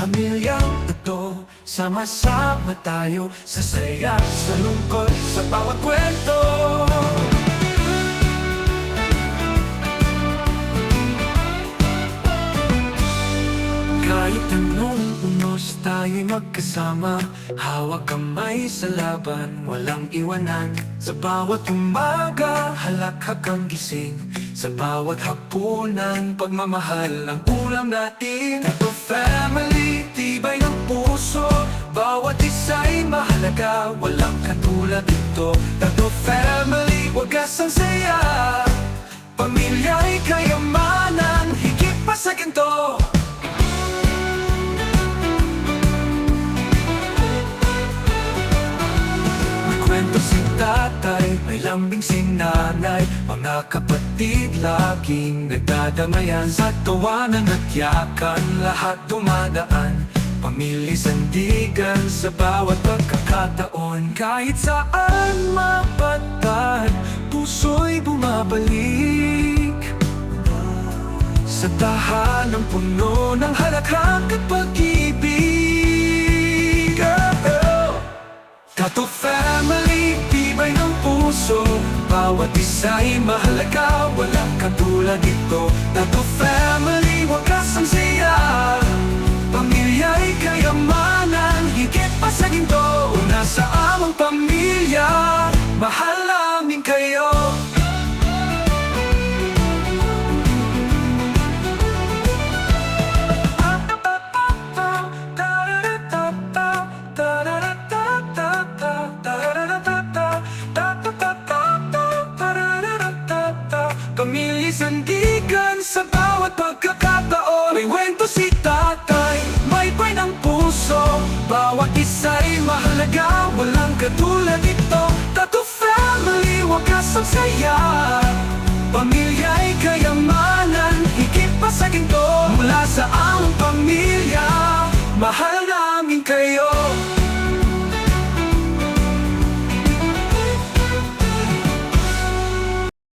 Pamilyang ito Sama-sama tayo Sa saya, sa lungkot Sa bawat kwento. Kahit anong unos tayo'y magkasama. Hawak kamay sa laban, walang iwanan. Sa bawat umaga, halakhak ang gising. Sa bawat hapunan, pagmamahal ang ulam natin. Tato family, mahalaga, walang katulad ito Tato family, wagas ang saya Pamilya'y kayamanan, higit pa sa ginto May kwento si tatay, may lambing si nanay. Mga kapatid laging nagdadamayan Sa tawanan at yakan, lahat dumadaan Pamilya sandigan sa bawat pagkakataon. Kahit saan mapatad, puso'y bumabalik. Sa tahanang puno ng halakhak at pag-ibig Oh! Tato family, tibay ng puso. Bawat isa'y mahalaga, walang katulad ito. Tato family, Pamilya sandigan sa bawat pagkakataon. May wento si tatay, may pay ng puso. Bawat isa'y mahalaga, walang katulad ito